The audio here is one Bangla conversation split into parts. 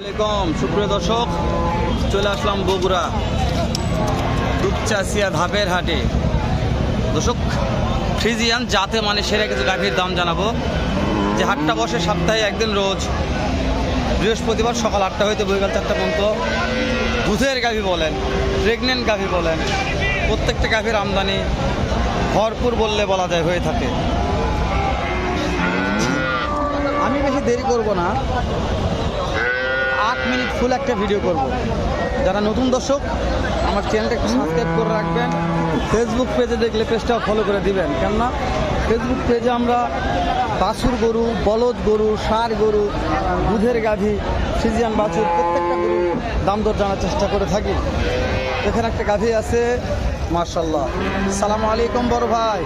আলাইকুম সুপ্রিয় দর্শক, চলে আসলাম বগুড়া দুপচাচিয়া ধাপের হাটে। দর্শক, ফ্রিজিয়ান জাতে মানে সেরা কিছু গাভীর দাম জানাব। যে হাটটা বসে সপ্তাহে একদিন রোজ, বৃহস্পতিবার সকাল আটটা হইতে বৈকাল চারটা পর্যন্ত দুধের গাভী বলেন প্রেগনেন্ট গাভী বলেন, প্রত্যেকটা গাভীর আমদানি ভরপুর বললে বলা যায়, হয়ে থাকে। আমি বেশি দেরি করব না। আট মিনিট ফুল একটা ভিডিও করব। যারা নতুন দর্শক, আমার চ্যানেলটা একটু সাবস্ক্রাইব করে রাখবেন। ফেসবুক পেজে দেখলে পেজটাও ফলো করে দিবেন। কেননা ফেসবুক পেজে আমরা বাছুর গরু, বলদ গরু, ষাঁড় গরু, দুধের গাভী, সিজিয়ান বাছুর, প্রত্যেকটা গরু দাম দর জানার চেষ্টা করে থাকি। এখানে একটা গাভী আছে মার্শাল্লাহ সালাম আলাইকুম বড় ভাই।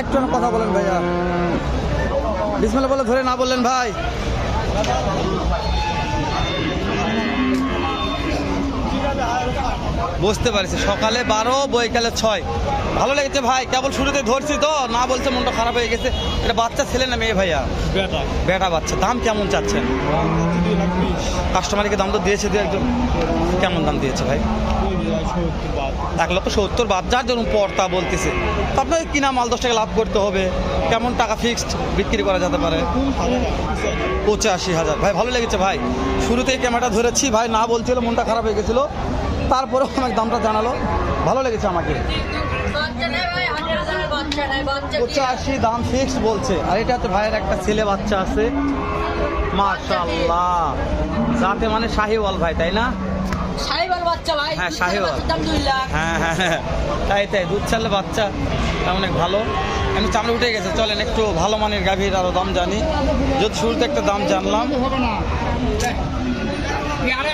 একটু কথা বলেন ভাইয়া। বিসমিল্লাহ বলে ধরে না বললেন ভাই। বুঝতে পারছি। সকালে বারো বৈকালে ছয়। ভালো লেগেছে ভাই কেবল শুরুতে ধরছি তো না বলছে মনটা খারাপ হয়ে গেছে। এটা বাচ্চা ছেলে না মেয়ে ভাইয়া? বেটা। বাচ্চা দাম কেমন চাচ্ছেন? কাস্টমারকে দাম তো দিয়েছে দু একজন। কেমন দাম দিয়েছে ভাই? এক লক্ষ সত্তর বাদ যার যেরকম পর্তা বলতেছে। তো আপনাকে কিনা মাল দশ টাকা লাভ করতে হবে? কেমন টাকা ফিক্সড বিক্রি করা যেতে পারে? পঁচাশি হাজার। ভাই ভালো লেগেছে ভাই। শুরুতেই ক্যামেরাটা ধরেছি ভাই না বলছিল মনটা খারাপ হয়ে গেছিল। তারপরেও আমাকে দামটা জানালো। ভালো লেগেছে আমাকে। পঁচাশি দাম ফিক্সড বলছে। আর এটা হচ্ছে ভাইয়ের একটা ছেলে বাচ্চা আছে। মাশাল্লাহ যাতে মানে শাহিওয়াল ভাই তাই না? বাচ্চা ভাই হ্যাঁ, হ্যাঁ হ্যাঁ হ্যাঁ। তাই তাই দুধ ছাড়লে বাচ্চা তা অনেক ভালো। এমনি চামড়া উঠে গেছে চলেন একটু ভালো মানের গাভীর আরও দাম জানি। যদি শুরুতে একটা দাম জানলাম।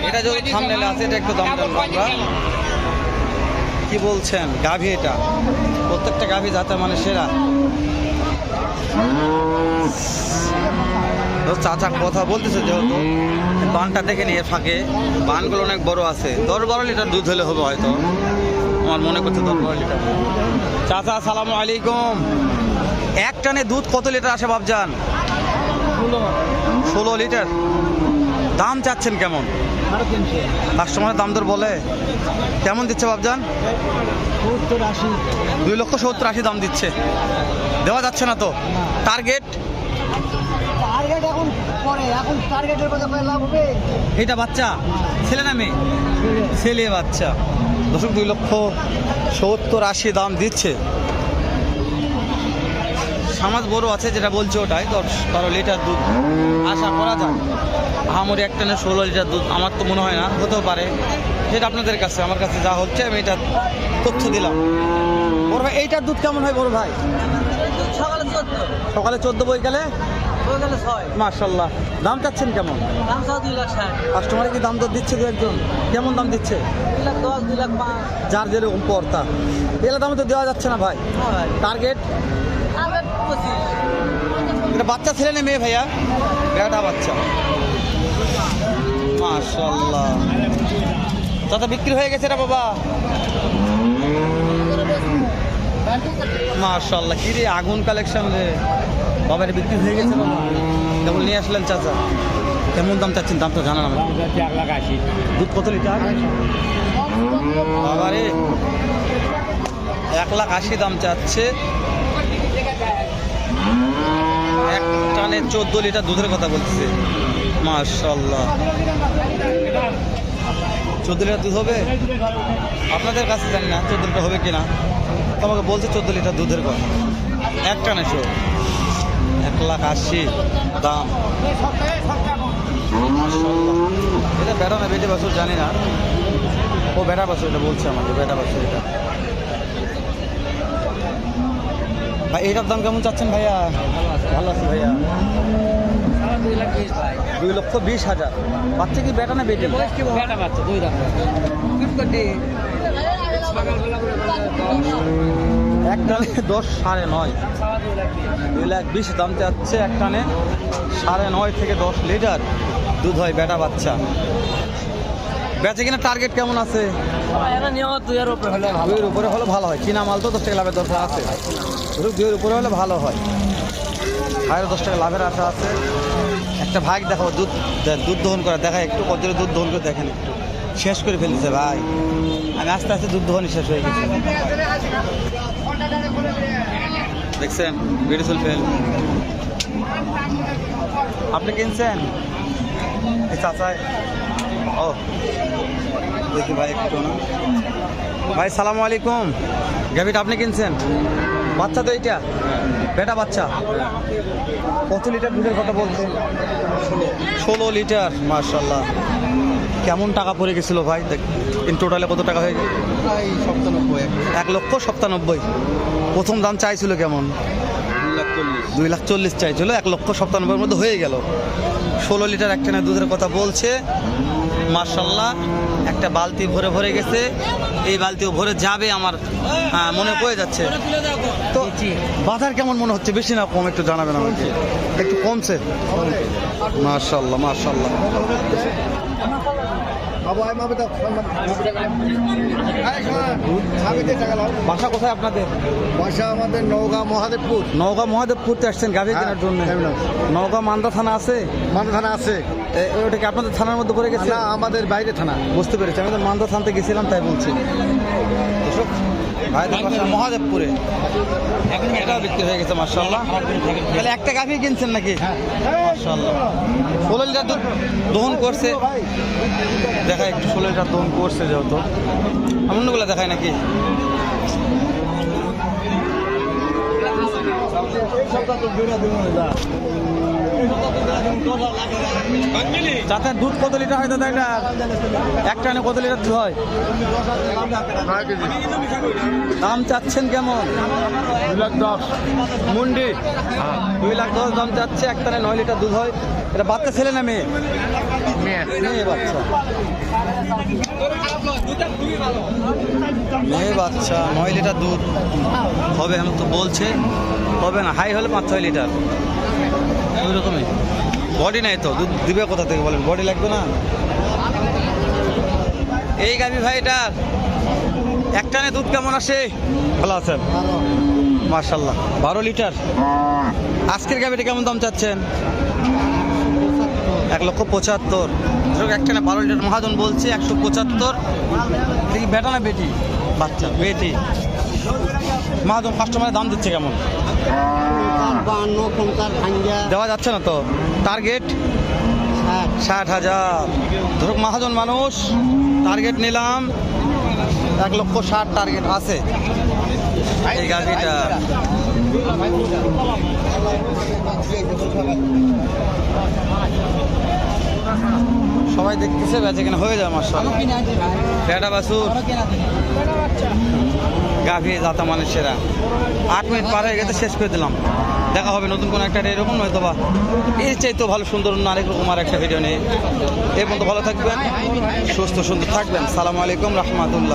এটা যদি থামনেলে আছে, এটা একটু দাম জানব কি বলছেন? গাভী এটা। প্রত্যেকটা গাভী যাতে মানে সেরা। চাচা কথা বলতেছে যেহেতু, বানটা দেখে নিয়ে ফাঁকে। বানগুলো অনেক বড় আছে। দশ বারো লিটার দুধ হলে হবে হয়তো। আমার মনে করছে দশ বারো লিটার। চাচা সালাম আলাইকুম। এক টানে দুধ কত লিটার আসে বাবজান ষোলো লিটার। দাম চাচ্ছেন কেমন? কাস্টমারের দাম দর বলে? কেমন দিচ্ছে বাবজান দুই লক্ষ সত্তর আশি দাম দিচ্ছে। দেওয়া যাচ্ছে না তো? টার্গেট টার্গেট এখন পরে এখন টার্গেটের কথা লাভ হবে। এটা বাচ্চা? ছেলে না মেয়ে? ছেলে। বাচ্চা। দশক দুই লক্ষ সত্তর আশি দাম দিচ্ছে। সমাজ বড় আছে যেটা বলছে ওটাই। দশ বারো লিটার দুধ আশা করা যায়। আহামরি একটা না ষোলো লিটার দুধ আমার তো মনে হয় না হতেও পারে। সেটা আপনাদের কাছে আমার কাছে যা হচ্ছে আমি এটা তথ্য দিলাম। বড় ভাই এইটার দুধ কেমন হয় বড় ভাই? সকালে চোদ্দ। সকালে চোদ্দ বই গেলে? সকালে ছয়। মার্শাল্লাহ দাম চাচ্ছেন কেমন? কাস্টমারে কি দাম দর দিচ্ছে দু একজন? কেমন দাম দিচ্ছে? যার যেরকম পর্তা এগুলো দামে তো দেওয়া যাচ্ছে না ভাই। টার্গেট এটা বাচ্চা ছেলে না মেয়ে ভাইয়া? বেটা বাচ্চা। মাশাল্লাহ দাদা বিক্রি হয়ে গেছে এটা বাবা। মাশাল্লাহ কি রে আগুন কালেকশন রে। বাবার বিক্রি হয়ে গেছে বাবা। কেবল নিয়ে আসলেন চাচা। কেমন দাম চাচ্ছেন দাম তো জানা না। দুধ কত লিটার? বাবা রে এক লাখ আশি দাম চাচ্ছে এক টানে চোদ্দ লিটার দুধের কথা বলতেছে। মাশাল্লাহ চোদ্দ লিটার দুধ হবে? আপনাদের কাছে জানি না, চোদ্দ লিটার হবে কিনা। তোমাকে বলছে চোদ্দ লিটার দুধের কথা। এক টানে শো। এক লাখ আশি, দাম। এটা বেটা না, বেটে বাছুর জানি না। ও বেটা বাছুর, এটা বলছে আমাকে বেটা বাছুর এটা। ভাই এইটার দাম কেমন চাচ্ছেন ভাইয়া? ভালো আছে ভাইয়া। দুই লক্ষ বিশ হাজার। বাচ্চা কি বেটা না বেটে? বেটা বাচ্চা দুই লাখ এক টানে দশ সাড়ে নয়। দুই লাখ বিশ দাম চাচ্ছে এক টানে সাড়ে নয় থেকে দশ লিটার দুধ হয় বেটা বাচ্চা। বেচে কিনা টার্গেট কেমন আছে? দুইয়ের উপরে। হলে ভালো হয়। কিনা মাল তো দশ টাকা লাভের দরকার আছে। দুইয়ের উপরে হলে ভালো হয়। হাজার দশ টাকা লাভের আশা আছে। একটা ভাগ দেখাবো দুধ দুধ দহন করা। দেখা একটু কত দুধ দহন করে দেখেন একটু। শেষ করে ফেলেছে ভাই। আমি আস্তে আস্তে দুধ দহনই শেষ হয়ে গেছে। দেখছেন? বিউটিফুল ফেল আপনি কিনছেন? চাচায় ও। দেখি ভাই একটু না। ভাই সালাম আলাইকুম। গাভিটা আপনি কিনছেন? বাচ্চা তো এইটা। বেটা বাচ্চা। কত লিটার দুধের কথা বলছেন ষোলো লিটার মার্শাল্লাহ কেমন টাকা পড়ে গেছিল ভাই? ইন টোটালে কত টাকা হয়ে গেল? প্রায় সপ্তানব্বই। এক লক্ষ সপ্তানব্বই। প্রথম দাম চাইছিল কেমন? দুই লাখ চল্লিশ দুই লাখ চল্লিশ চাইছিল এক লক্ষ সপ্তানব্বইয়ের মধ্যে হয়ে গেল। ষোলো লিটার একটানে দুধের কথা বলছে। মার্শাল্লাহ একটা বালতি ভরে ভরে গেছে। এই বালতিও ভরে যাবে আমার হ্যাঁ, মনে পড়ে যাচ্ছে। তো বাজার কেমন মনে হচ্ছে? বেশি না কম একটু জানাবেন আমাকে। একটু কমছে? মার্শাল্লাহ মার্শাল্লাহ বাসা কোথায় আপনাদের? বাসা আমাদের নওগাঁ মহাদেবপুর। নওগাঁ মহাদেবপুরতে আসছেন গাড়ি কেনার জন্য? হ্যাঁ, নওগাঁ মান্দা থানা আছে? মান্দা থানা আছে। ওটা কি আপনাদের থানার মধ্যে পড়ে গেছে? না আমাদের বাইরে থানা। বুঝতে পেরেছি আমি তো মান্দা থানতে গেছিলাম তাই বলছি। মহাদেবপুরে। এটাও বিক্রি হয়ে গেছে মার্শাল্লাহ তাহলে একটা গাভি কিনছেন নাকি? মার্শাল্লাহ ষোলো লিটার দুধ দহন করছে। দেখা একটু লিটার দহন করছে যেহেতু। অন্যগুলো দেখায় নাকি? চাচা দুধ কত লিটার হয় দাদা এটা এক টানে কত লিটার দুধ হয়? দাম চাচ্ছেন কেমন? দুই লাখ দশ। মুন্ডি। দুই লাখ দশ দাম চাচ্ছে এক টানে নয় লিটার দুধ হয়। এটা বাচ্চা ছেলে না মেয়ে? মেয়ে। বাচ্চা। মেয়ে বাচ্চা নয় লিটার দুধ। হবে আমি তো বলছে। হবে না হাই হলে পাঁচ ছয় লিটার। ওই রকমই বডি নাই তো দুধ দিবে কোথা থেকে বলেন? বডি লাগবে না? এই গাভি ভাই এটার এক টানে দুধ কেমন আসে? ভালো আছেন? মার্শাল্লাহ বারো লিটার। আজকের গাভিটা কেমন দাম চাচ্ছেন? এক লক্ষ পঁচাত্তর। একটা না বারো লিটার মহাজন বলছে একশো পঁচাত্তর। বেটা না বেটি? বাচ্চা বেটি। মহাজন কাস্টমারের দাম দিচ্ছে কেমন? দেওয়া যাচ্ছে না তো? টার্গেট ষাট হাজার। ধরুক মহাজন মানুষ টার্গেট নিলাম, এক লক্ষ ষাট টার্গেট আছে। এই গাড়িটা। সবাই দেখতেছে, বেঁচে কেনা হয়ে যায় মাস বেটা বাসুর গাভি জাতা মানুষেরা। আট মিনিট পার হয়ে গেছে, শেষ করে দিলাম। দেখা হবে নতুন কোনো একটা এরকম নয়তো বা এর চাইতেও ভালো, সুন্দর আরেক রকম আর একটা ভিডিও নিয়ে। এর মতো ভালো থাকবেন, সুস্থ, সুন্দর থাকবেন। সালাম আলাইকুম, রহমতুল্লাহ।